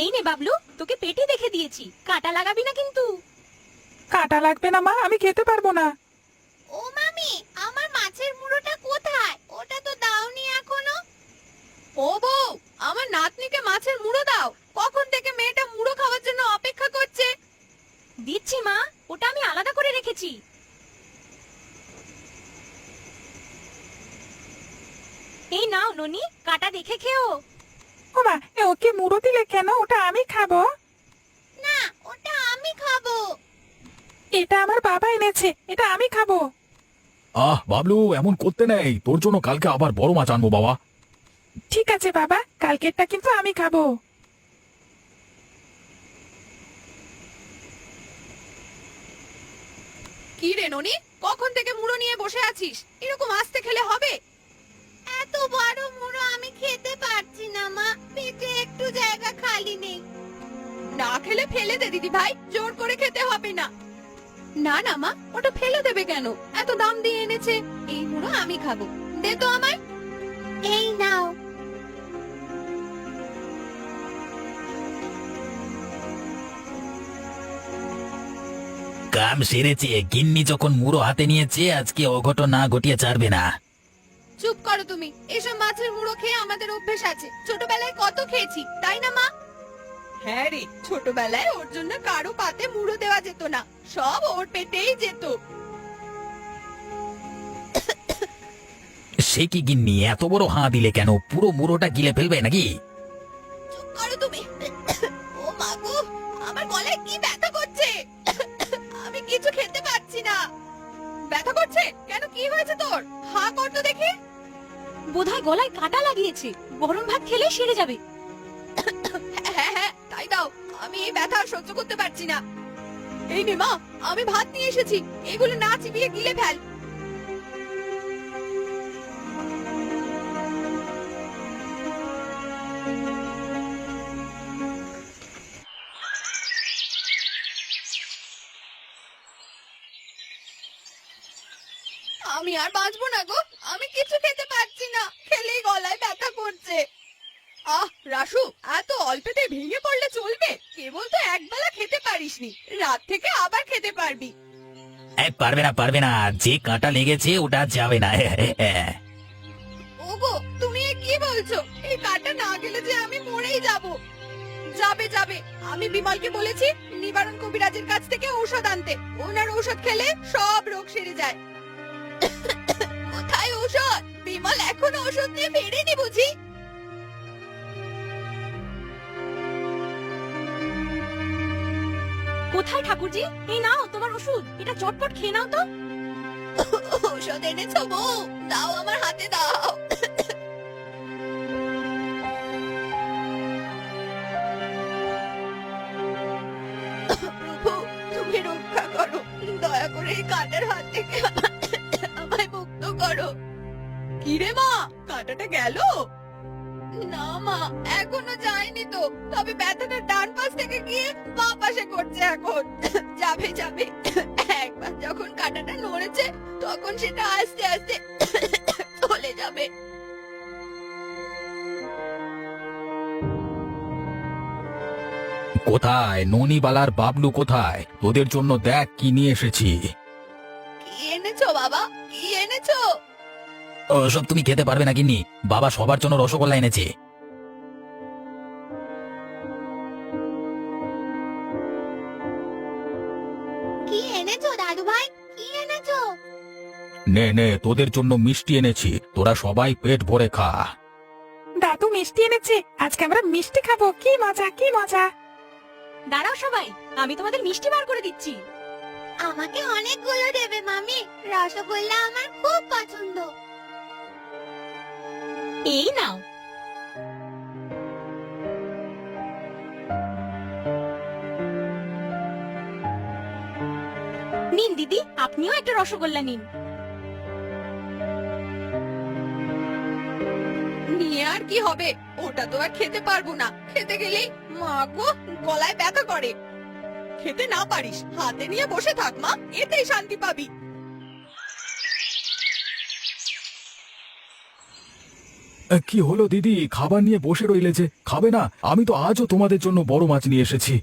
এই নে বাবলু তোকে পেটে দেখে দিয়েছি। কাটা লাগাবি না কিন্তু। কাটা লাগবে না মা আমি খেতে পারব না। ও মামি আমার মাছের মুড়োটা কোথায়? ওটা তো দাওনি এখনও। ও বউ আমার নাতনিকে মাছের মুড়ো দাও। কখন থেকে মেয়েটা মুড়ো খাওয়ার জন্য অপেক্ষা করছে? দিচ্ছি মা ওটা আমি আলাদা করে রেখেছি। এই নাও ননি কাটা দেখে খেও। ও মা এ ওকে মুড়ো দিলে কেন? ওটা আমি খাব। না ওটা আমি খাব। এটা আমার বাবা এনেছে এটা আমি খাব। আহ বাবলু এমন করতে নেই। তোর জন্য কালকে আবার বড় মাছ আনব বাবা। ঠিক আছে বাবা। কালকেরটা কিন্তু আমি খাব। কি রে ননি? কখন থেকে মুড়ো নিয়ে বসে আছিস? এরকম আস্তে খেলে হবে? বড় মুড়ো আমি খেতে পারছি না মা। পেটে একটু জায়গা খালি নেই। না খেলে ফেলে দে দিদি ভাই। জোর করে খেতে হবে না। না না মা ওটা ফেলে দেবে কেন? এত দাম দিয়ে এনেছে। এই মুড়ো আমি খাব। দে তো আমায়। এই নাও। কাম সেরেছে। গিন্নি যখন মুড়ো হাতে নিয়েছে আজকে অঘটন না ঘটিয়ে ছাড়বে না। চুপ করো তুমি। এসব মাছের মুড়ো খেয়ে আমাদের অভ্যেস আছে। ছোটবেলায় কত খেয়েছি তাই না মা? হ্যাঁ রে ছোটবেলায় ওর জন্য কারও পাতে মুড়ো দেওয়া যেত না। সব ওর পেটেই যেত। সে কি গিন্নি এত বড় হাঁ দিলে কেন? পুরো মুড়োটা গিলে ফেলবে নাকি? চুপ করো তুমি। ও মা গো আমার গলায় কি ব্যথা করছে? আমি কিছু খেতে পারছি না। ব্যথা করছে? কেন কি হয়েছে তোর? হা কর তো দেখি। বোধহয় গলায় কাটা লাগিয়েছে। গরম ভাত খেলে সেরে যাবে। হ্যাঁ হ্যাঁ তাই দাও। আমি এই ব্যথা সহ্য করতে পারছি না। এই মা, আমি ভাত নিয়ে এসেছি। এগুলো না চিবিয়ে গিলে ফেল। আমি আর বাঁচবো না গো। আমি কিছু খেতে পারছি না। খেলেই গলায় ব্যথা করছে। আহ রাসু এত অল্পেতে ভেঙে পড়লে চলবে? কেবল তো একবেলা খেতে পারিসনি। রাত থেকে আবার খেতে পারবি। পারবে না পারবে না। যে কাঁটা লেগেছে ওটা যাবে না। ওগো তুমি এ কি বলছো? এই কাটা না গেলে যে আমি মরেই যাব। যাবে যাবে। আমি বিমলকে বলেছি নিবারণ কবিরাজের কাছ থেকে ঔষধ আনতে। ওনার ঔষধ খেলে সব রোগ সেরে যায়। কোথায় ঔষধ? বিমল এখন ঔষধ নিয়ে ফেরেনি বুঝি? কোথায় ঠাকুরজি? এই নাও তোমার ওষুধ। এটা চটপট খেয়ে নাও তো। ঔষধ এনেছো বউ? দাও আমার হাতে দাও। তুমি রক্ষা করো। দয়া করে এই কাটার হাত থেকে কিরে মা কাটাটা গেল? না মা এখনও যায়নি তো। তবে ব্যথাটা ডান পাশ থেকে গিয়ে বাঁ পাশে করছে এখন। যাবে যাবে। একবার যখন কাটাটা নড়েছে তখন সেটা আস্তে আস্তে চলে যাবে। কোথায়? ননিবালার বাবলু কোথায়? তোদের জন্য দেখ কি নিয়ে এসেছি। কি এনেছো বাবা? কি এনেছো? ওসব তুমি খেতে পারবে না গিন্নি। বাবা সবার জন্য রসগোল্লা এনেছে। কি এনেছো দাদু ভাই? কি এনেছো? নে নে তোদের জন্য মিষ্টি এনেছি। তোরা সবাই পেট ভরে খা। দাদু মিষ্টি এনেছে। আজকে আমরা মিষ্টি খাব। কি মজা কি মজা। দাঁড়াও সবাই আমি তোমাদের মিষ্টি বার করে দিচ্ছি। আমাকে অনেকগুলো দেবে মামি। রসগোল্লা আমার খুব পছন্দ। এই নাও। নিন, দিদি, আপনিও একটা রসগোল্লা নিন। নিয়ে আর কি হবে? ওটা তো আর খেতে পারব না। খেতে গেলেই মা গো, গলায় ব্যথা করে। খেতে না পারিস, হাতে নিয়ে বসে থাক মা, এতেই শান্তি পাবি। কি হলো দিদি? খাবার নিয়ে বসে রইলে যে খাবে না? আমি তো আজও তোমাদের জন্য বড় মাছ নিয়ে এসেছি।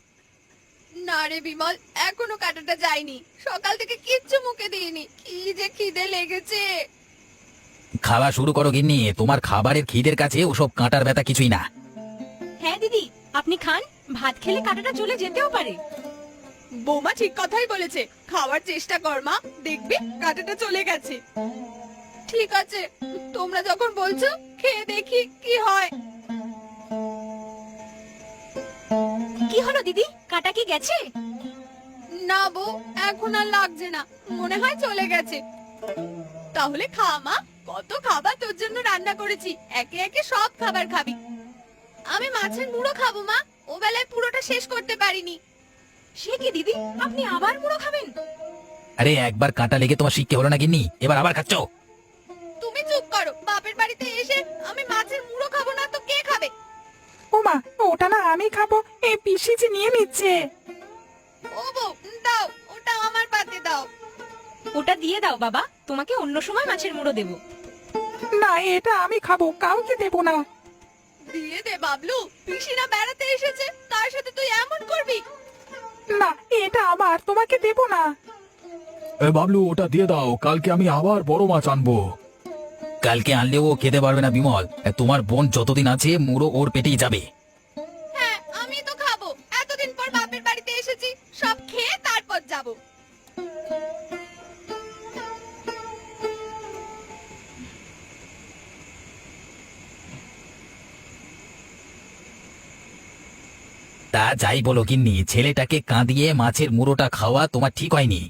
না রে বিমল এখনও কাটাটা যায়নি। সকাল থেকে কিচ্ছু মুখে দিইনি। কি যে খিদে লেগেছে। খাওয়া শুরু করো গিন্নি তোমার খাবারের খিদের কাছে ওসব কাঁটার ব্যথা কিছুই না। হ্যাঁ দিদি আপনি খান। ভাত খেলে কাঁটাটা চলে যেতেও পারে। বৌমা ঠিক কথাই বলেছে। খাওয়ার চেষ্টা কর মা দেখবি কাঁটাটা চলে গেছে। ঠিক আছে। তোমরা যখন বলছো খেয়ে দেখি কি হয়। কি হলো দিদি? কাটা কি গেছে? না বউ এখন আর লাগছে না। মনে হয় চলে গেছে। তাহলে খা মা কত খাবার তোর জন্য রান্না করেছি। একে একে সব খাবার খাবি। আমি মাছের মুড়ো খাব মা ও বেলায় পুরোটা শেষ করতে পারিনি। সে কি দিদি? আপনি আবার মুড়ো খাবেন? আরে একবার কাঁটা লেগে তোমার শিখতে হলো না গিন্নি? এবার আবার খাচ্ছ? ও মা ওটা না আমি খাব এই পিসি যে নিয়ে নিচ্ছে। ও বউ দাও ওটা আমার পাতে দাও। ওটা দিয়ে দাও বাবা তোমাকে অন্য সময় মাছের মুড়ো দেবো। না এটা আমি খাব কাউকে দেবো না। দিয়ে দে বাবলু পিসিনা বেড়াতে এসেছে তার সাথে তুই এমন করবি? না এটা আমার তোমাকে দেবো না। এ বাবলু ওটা দিয়ে দাও কালকে আমি আবার বড় মাছ আনব। কালকে আনলেও ও খেতে পারবে না বিমল। তোমার বোন যতদিন আছে মুড়ো ওর পেটেই যাবে। হ্যাঁ আমি তো খাব। এতদিন পর বাপের বাড়িতে এসেছি। সব খেয়ে তারপর যাব। তা যাই বলো গিন্নি ছেলেটাকে কাঁদিয়ে মাছের মুড়োটা খাওয়া তোমার ঠিক হয়নি।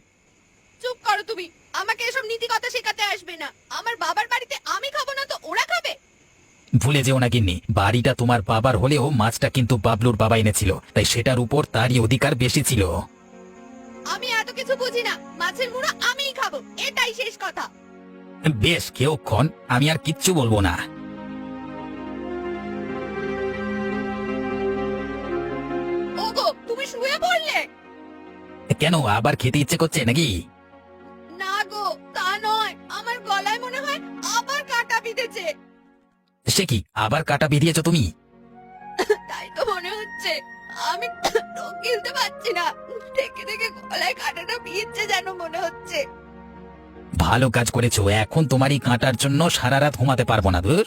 চুপ করো তুমি। আমাকে এসব নীতি কথা শেখাতে আসবে না। আমার বাবার বাড়িতে আমি খাব না তো ওরা খাবে ভুলে যেও না গিন্নি বাড়িটা তোমার বাবার হলেও মাছটা কিন্তু বাবলুর বাবা এনেছিল তাই সেটার উপর তারই অধিকার বেশি ছিল। আমি এত কিছু বুঝি না মাছের মুড়ো আমিই খাব এটাই শেষ কথা। বেশ কেউ কেউক্ষণ আমি আর কিচ্ছু বলব না। ওগো তুমি শুয়ে পড়লে? কেন আবার খেতে ইচ্ছে করছে নাকি? সে কি আবার কাটা বেরিয়েছ তুমি? তাই তো মনে হচ্ছে। আমি রোগ গিলতে পারছি না। থেকে থেকে গলায় কাঁটাটা বিয়েছে যেন মনে হচ্ছে। ভালো কাজ করেছ। এখন তোমার এই কাঁটার জন্য সারা রাত ঘুমাতে পারব না ধুর।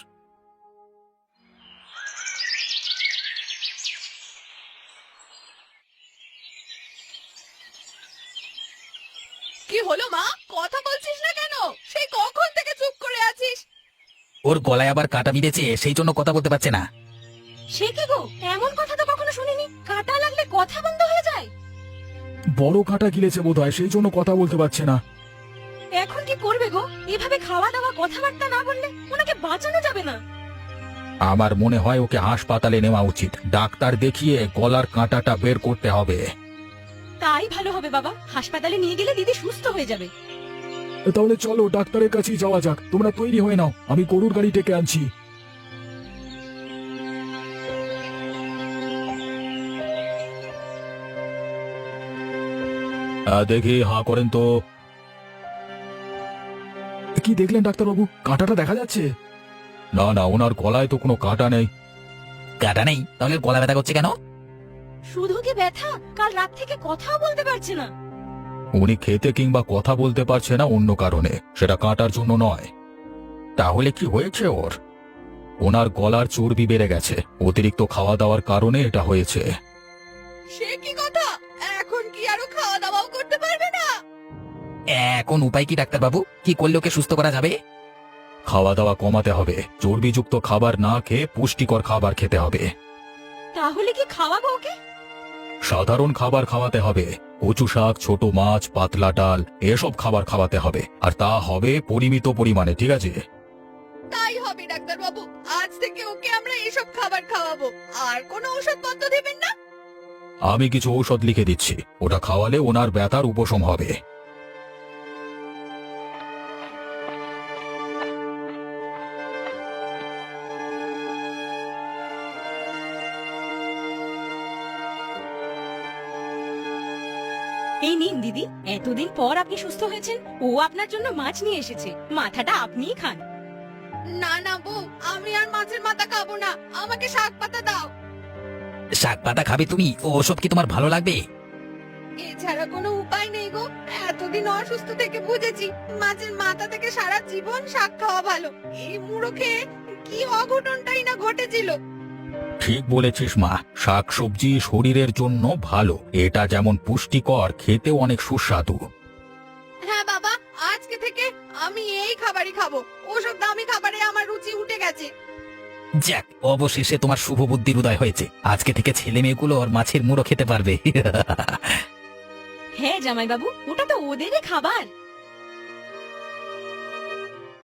ওর গলায় আবার কাটা বিঁধেছে সেই জন্য কথা বলতে পারছে না। সে কি গো? এমন কথা তো কখনো শুনিনি। কাটা লাগলে কথা বন্ধ হয়ে যায়। বড় কাঁটা গিলেছে বোধ হয় সেই জন্য কথা বলতে পারছে না। এখন কি করবে গো? এভাবে খাওয়া দাওয়া কথাবার্তা না বললে ওনাকে বাঁচানো যাবে না। আমার মনে হয় ওকে হাসপাতালে নেওয়া উচিত। ডাক্তার দেখিয়ে গলার কাঁটাটা বের করতে হবে। তাই ভালো হবে বাবা। হাসপাতালে নিয়ে গেলে দিদি সুস্থ হয়ে যাবে। তাহলে চলো ডাক্তারের কাছে যাওয়া যাক। তোমরা তৈরি হয়ে নাও আমি গরুর গাড়ি ডেকে আনছি। দেখি হা করেন তো। কি দেখলেন ডাক্তারবাবু? কাঁটাটা দেখা যাচ্ছে? না না ওনার গলায় তো কোনো কাঁটা নেই। কাটা নেই? তাহলে গলা ব্যথা করছে কেন? শুধু কি ব্যথা? কাল রাত থেকে কথাও বলতে পারছে না। উনি খেতে কিংবা কথা বলতে পারছে না অন্য কারণে। সেটা কাঁটার জন্য নয়। তাহলে কি হয়েছে ওর? ওনার গলার চর্বি বেড়ে গেছে। অতিরিক্ত খাওয়া দাওয়ার কারণে এটা হয়েছে। সে কি কথা? এখন কি আরও খাওয়া দাওয়াও করতে পারবে না? এখন উপায় কি ডাক্তারবাবু? কি করলে ওকে সুস্থ করা যাবে? খাওয়া দাওয়া কমাতে হবে। চর্বিযুক্ত খাবার না খেয়ে পুষ্টিকর খাবার খেতে হবে। তাহলে কি খাওয়াবো ওকে? সাধারণ খাবার খাওয়াতে হবে। কচু শাক ছোট মাছ পাতলা ডাল এসব খাবার খাওয়াতে হবে। আর তা হবে পরিমিত পরিমাণে ঠিক আছে? তাই হবে ডাক্তার বাবু আজ থেকে ওকে আমরা এসব খাবার খাওয়াবো। আর কোনো ওষুধপত্র দেবেন না? আমি কিছু ঔষধ লিখে দিচ্ছি। ওটা খাওয়ালে ওনার ব্যথার উপশম হবে। এই নিন দিদি। এতদিন পর আপনি সুস্থ হয়েছেন। ও আপনার জন্য মাছ নিয়ে এসেছে। মাথাটা আপনিই খান। না না বউ আমি আর মাছের মাথা খাব না। আমাকে শাক পাতা দাও। শাক পাতা খাবে তুমি? ও ওসব কি তোমার ভালো লাগবে? এছাড়া কোনো উপায় নেই গো। এতদিন অসুস্থ থেকে বুঝেছি মাছের মাথা থেকে সারা জীবন শাক খাওয়া ভালো। এই মুড়ো খেয়ে কি অঘটনটাই না ঘটেছিল। ঠিক বলেছিস মা শাক সবজি শরীরের জন্য ভালো এটা যেমন পুষ্টিকর খেতেও অনেক সুস্বাদু। হ্যাঁ বাবা আজকে থেকে আমি এই খাবারই খাব। ওসব দামি খাবারে আমার রুচি উঠে গেছে। যাক অবশেষে তোমার শুভ বুদ্ধির উদয় হয়েছে। আজকে থেকে ছেলে মেয়েগুলো আর মাছের মুড়ো খেতে পারবে। হ্যাঁ জামাইবাবু ওটা তো ওদেরই খাবার।